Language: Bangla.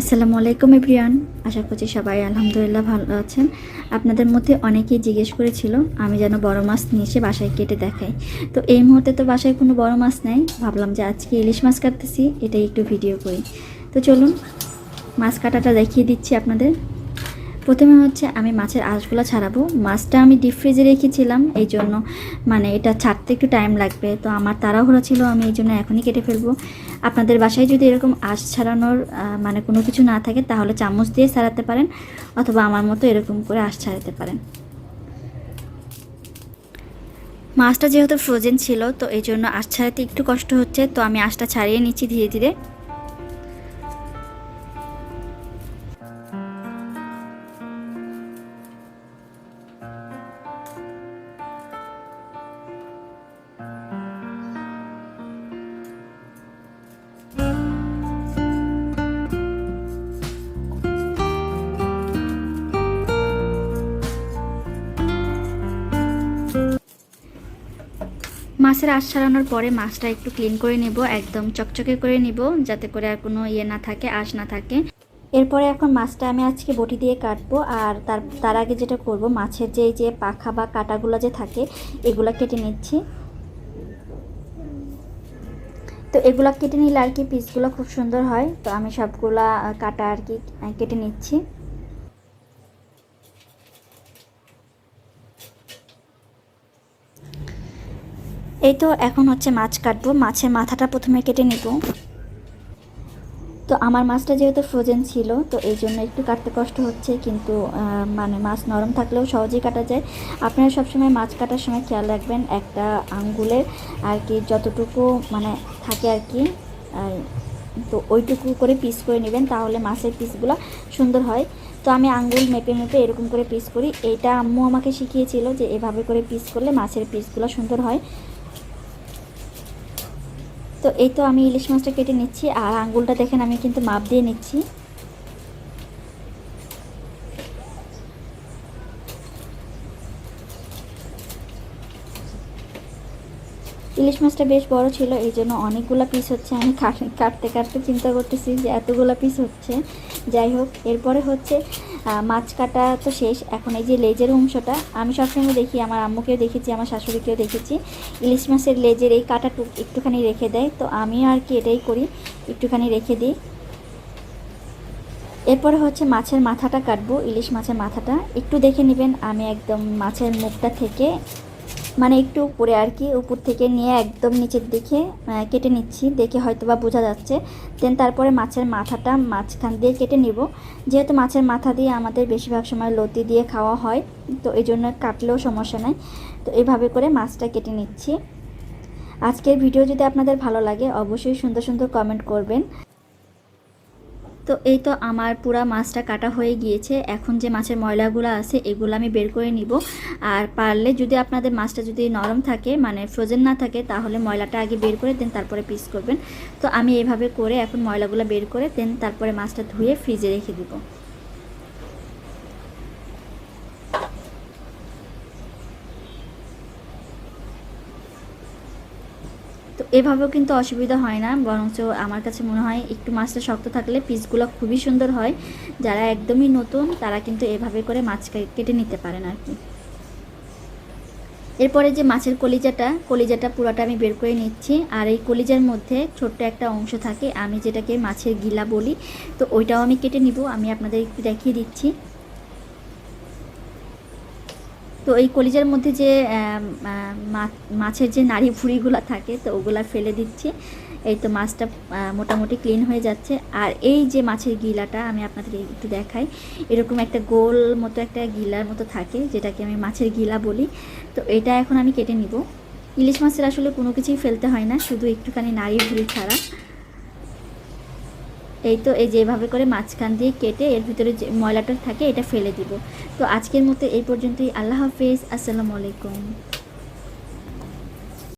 আসসালামু আলাইকুম এভরিয়ান আশা করছি সবাই আলহামদুলিল্লাহ ভালো আছেন। আপনাদের মধ্যে অনেকেই জিজ্ঞেস করেছিল, আমি যেন বড় মাছ নিয়ে এসে বাসায় কেটে দেখাই। তো এই মুহূর্তে তো বাসায় কোনো বড় মাছ নেই। ভাবলাম যে আজকে ইলিশ মাছ কাটতেছি, এটাই একটু ভিডিও করি। তো চলুন, মাছ কাটাটা দেখিয়ে দিচ্ছি আপনাদের। প্রথমে হচ্ছে আমি মাছের আঁশগুলো ছাড়াবো। মাছটা আমি ডিপ ফ্রিজে রেখেছিলাম এই জন্য মানে এটা ছাড়তে একটু টাইম লাগবে। তো আমার তাড়াহুড়া ছিল, আমি এই জন্য এখনই কেটে ফেলব। আপনাদের বাসায় যদি এরকম আঁশ ছাড়ানোর মানে কোনো কিছু না থাকে, তাহলে চামচ দিয়ে ছাড়াতে পারেন, অথবা আমার মতো এরকম করে আঁশ ছাড়াতে পারেন। মাছটা যেহেতু ফ্রোজেন ছিল, তো এই জন্য আঁশ ছাড়াতে একটু কষ্ট হচ্ছে, তো আমি আঁশটা ছাড়িয়ে নিচ্ছি ধীরে ধীরে। মাছের আঁশ ছাড়ানোর পরে মাছটা একটু ক্লিন করে নেব, একদম চকচকে করে নিব, যাতে করে আর কোনো ইয়ে না থাকে, আঁশ না থাকে। এরপরে এখন মাছটা আমি আজকে বটি দিয়ে কাটবো, আর তার তার আগে যেটা করব, মাছের যে যে পাখা বা কাটাগুলো যে থাকে, এগুলো কেটে নিচ্ছি। তো এগুলো কেটে নিলে আর কি পিসগুলো খুব সুন্দর হয়, তো আমি সবগুলা কাটা আর কি কেটে নিচ্ছি। এই তো এখন হচ্ছে মাছ কাটবো। মাছের মাথাটা প্রথমে কেটে নিব। তো আমার মাছটা যেহেতু ফ্রোজেন ছিল, তো এই জন্য একটু কাটতে কষ্ট হচ্ছে, কিন্তু মানে মাছ নরম থাকলেও সহজেই কাটা যায়। আপনারা সবসময় মাছ কাটার সময় খেয়াল রাখবেন, একটা আঙ্গুলের আর কি যতটুকু মানে থাকে আর কি তো ওইটুকু করে পিস করে নেবেন, তাহলে মাছের পিসগুলো সুন্দর হয়। তো আমি আঙ্গুল মেপে মেপে এরকম করে পিস করি। এইটা আম্মু আমাকে শিখিয়েছিল যে এভাবে করে পিস করলে মাছের পিসগুলো সুন্দর হয়। তো এই তো আমি ইলিশ মাছটা কেটে নিচ্ছি, আর আঙ্গুলটা দেখেন আমি কিন্তু মাপ দিয়ে নিচ্ছি। ইলিশ মাছটা বেশ বড় ছিল, এই জন্য অনেকগুলো পিস হচ্ছে। আমি কাটতে কাটতে চিন্তা করতেছি যে এতগুলো পিস হচ্ছে। যাই হোক, এরপরে হচ্ছে মাছ কাটা তো শেষ। এখন এই যে লেজের অংশটা, আমি সবসময় দেখি, আমার আম্মুকেও দেখেছি, আমার শাশুড়িকেও দেখেছি। ইলিশ মাছের লেজের এই কাটাটুক একটুখানি রেখে দেয়। তো আমিও আর কি এটাই করি, একটুখানি রেখে দিই। এরপরে হচ্ছে মাছের মাথাটা কাটবো, ইলিশ মাছের মাথাটা। একটু দেখে নেবেন, আমি একদম মাছের মুখটা থেকে মানে একটু উপরে আর কি, উপর থেকে নিয়ে একদম নিচের দিকে কেটে নিচ্ছি, দেখে হয়তো বা বোঝা যাচ্ছে। দেন তারপরে মাছের মাথাটা মাঝখান দিয়ে কেটে নিব। যেহেতু মাছের মাথা দিয়ে আমাদের বেশিরভাগ সময় লতি দিয়ে খাওয়া হয়, তো এই জন্য কাটলেও সমস্যা নাই। তো এইভাবে করে মাছটা কেটে নিচ্ছি। আজকের ভিডিও যদি আপনাদের ভালো লাগে, অবশ্যই সুন্দর সুন্দর কমেন্ট করবেন। তো এই তো আমার পুরা মাছটা কাটা হয়ে গিয়েছে। এখন যে মাছের ময়লাগুলো আছে, এগুলো আমি বের করে নিব। আর পারলে যদি আপনাদের মাছটা যদি নরম থাকে মানে ফ্রোজেন না থাকে, তাহলে ময়লাটা আগে বের করে দেন, তারপরে পিস করবেন। তো আমি এভাবে করে এখন ময়লাগুলো বের করে দেন, তারপরে মাছটা ধুয়ে ফ্রিজে রেখে দিব। তো এভাবেও কিন্তু অসুবিধা হয় না, বরঞ্চ আমার কাছে মনে হয় একটু মাছটা শক্ত থাকলে পিসগুলো খুবই সুন্দর হয়। যারা একদমই নতুন, তারা কিন্তু এভাবে করে মাছ কেটে নিতে পারেন আর কি। এরপরে যে মাছের কলিজাটা কলিজাটা পুরোটা আমি বের করে নিচ্ছি। আর এই কলিজার মধ্যে ছোট্ট একটা অংশ থাকে, আমি যেটাকে মাছের গিলা বলি, তো ওইটাও আমি কেটে নিব। আমি আপনাদের একটু দেখিয়ে দিচ্ছি। তো এই কলিজার মধ্যে যে মাছের যে নাড়ি ভুড়িগুলো থাকে, তো ওগুলা ফেলে দিচ্ছি। এই তো মাছটা মোটামুটি ক্লিন হয়ে যাচ্ছে। আর এই যে মাছের গিলাটা আমি আপনাদেরকে একটু দেখাই, এরকম একটা গোল মতো একটা গিলার মতো থাকে, যেটাকে আমি মাছের গিলা বলি। তো এটা এখন আমি কেটে নিব। ইলিশ মাছের আসলে কোনো কিছুই ফেলতে হয় না, শুধু একটুখানি নাড়ি ভুড়ি ছাড়া। এই তো এই যেভাবে করে মাঝখান দিয়ে কেটে এর ভিতরে যে ময়লাটা থাকে, এটা ফেলে দিব। তো আজকের মতো এই পর্যন্তই। আল্লাহ হাফিজ। আসসালামু আলাইকুম।